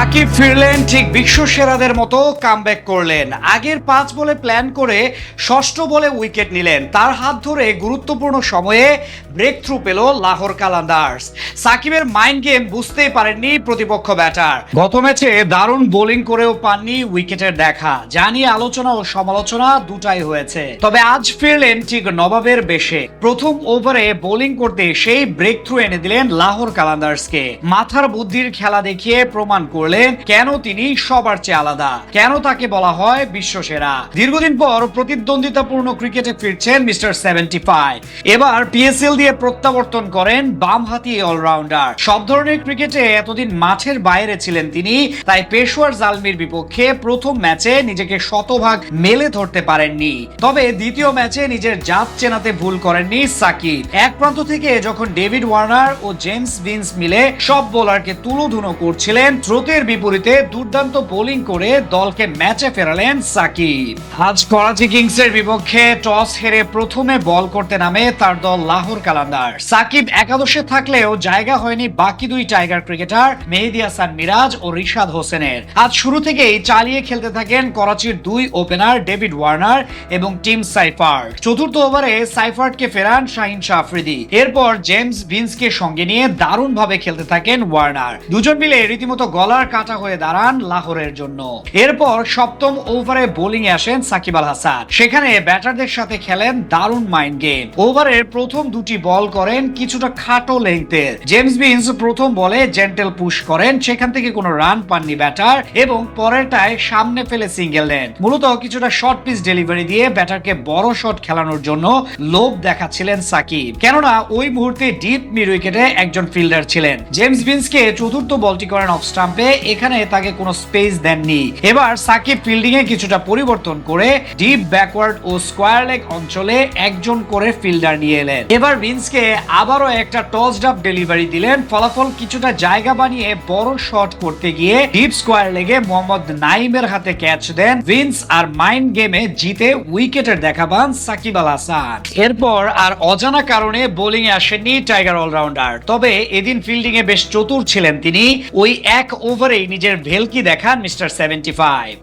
সাকিব ফিরলেন ঠিক বিশ্ব সেরাদের মতো কামব্যাক করলেন। আগের পাঁচ বলে প্ল্যান করে ষষ্ঠ বলে উইকেট নিলেন। তার হাত ধরে গুরুত্বপূর্ণ সময়ে ব্রেক থ্রু পেল লাহোর কালান্দার্স। সাকিবের মাইন্ড গেম বুঝতেই পারেননি প্রতিপক্ষ ব্যাটার। গত ম্যাচে দারুণ বোলিং করেও পাননি উইকেটের দেখা। নিয়ে আলোচনা ও সমালোচনা দুটাই হয়েছে। তবে আজ ফিরলেন ঠিক নবাবের বেশে। প্রথম ওভারে বোলিং করতে সেই ব্রেক থ্রু এনে দিলেন লাহোর কালান্দার্সকে। মাথার বুদ্ধির খেলা দেখিয়ে প্রমাণ করলেন কেন তিনি সবার চেয়ে আলাদা? কেন তাকে বলা হয় বিশ্বসেরা? দীর্ঘদিন পর প্রতিদ্বন্দ্বিতাপূর্ণ ক্রিকেটে ফিরছেন মিস্টার সেভেন্টি ফাইভ। এবার পিএসএল দিয়ে প্রত্যাবর্তন করেন বামহাতি অলরাউন্ডার। সব ধরনের ক্রিকেটে এতদিন মাঠের বাইরে ছিলেন তিনি, তাই পেশোয়ার জালমির বিপক্ষে প্রথম ম্যাচে নিজেকে শতভাগ মেলে ধরতে পারেননি। তবে দ্বিতীয় ম্যাচে নিজের জাত চেনাতে ভুল করেননি সাকিব। এক প্রান্ত থেকে যখন ডেভিড ওয়ার্নার ও জেমস ভিন্স মিলে সব বোলারকে তুলোধুনো করছিলেন স্রোতের বিপরীতে দুর্দান্ত বোলিং করে দলকে ম্যাচে ফেরালেন সাকিব। আজ করাচি কিংসের বিপক্ষে টস হেরে প্রথমে বল করতে নামে তার দল লাহোর কালান্দার। সাকিব একাদশে থাকলেও জায়গা হয়নি বাকি দুই টাইগার ক্রিকেটার মেহেদি হাসান মিরাজ ও রিশাদ হোসেনের। আজ শুরু থেকেই চালিয়ে খেলতে থাকেন করাচির দুই ওপেনার ডেভিড ওয়ার্নার এবং টিম সাইফার্ড। চতুর্থ ওভারে সাইফার্ডকে ফেরান শাহিন শাহ আফ্রিদি এরপর জেমস ভিন্সকে সঙ্গে নিয়ে দারুণ ভাবে খেলতে থাকেন ওয়ার্নার। দুজন মিলে রীতিমতো গলার কাটা হয়ে দাঁড়ান লাহোরের জন্য। এরপর সপ্তম ওভারে বোলিং আসেন সাকিব আল হাসান। সেখানে ব্যাটারদের সাথে খেলেন দারুণ মাইন্ড গেম ওভারের প্রথম দুটি বল করেন কিছুটা খাটো লেংথের জেমস বিন্স প্রথম বলে জেন্টেল পুশ করেন, সেখান থেকে কোনো রান পাননি ব্যাটার এবং পরেরটায় সামনে ফেলে সিঙ্গেল দেন মূলত কিছুটা শর্ট পিচ ডেলিভারি দিয়ে ব্যাটারকে বড় শট খেলানোর জন্য লোভ দেখাচ্ছিলেন সাকিব। কেননা ওই মুহূর্তে ডিপ মিড উইকেটে একজন ফিল্ডার ছিলেন। জেমস বিন্সকে চতুর্থ বলটি করেন অফ স্টাম্পে এখানে তাকে কোনো স্পেস দেননি। এবার সাকিব ফিল্ডিং এ কিছুটা পরিবর্তন করে ডিপ ব্যাকওয়ার্ড ও স্কোয়ার লেগ অঞ্চলে একজন করে ফিল্ডার নিয়ে এলেন। এবার ভিন্সকে আবারও একটা টস ডাপ ডেলিভারি দিলেন। ফলাফল কিছুটা জায়গা বানিয়ে বড় শট করতে গিয়ে ডিপ স্কোয়ার লেগে মোহাম্মদ নাইমের হাতে ক্যাচ দেন। ভিন্স আর মাইন্ড গেমে জিতে উইকেটের দেখা পান সাকিব আল হাসান। এরপর আর অজানা কারণে বোলিং এ আসেননি টাইগার অলরাউন্ডার তবে এদিন ফিল্ডিং এ বেশ চতুর ছিলেন তিনি। ওই এক ওভারেই নিজের ভেলকি দেখান মিস্টার সেভেন্টি ফাইভ।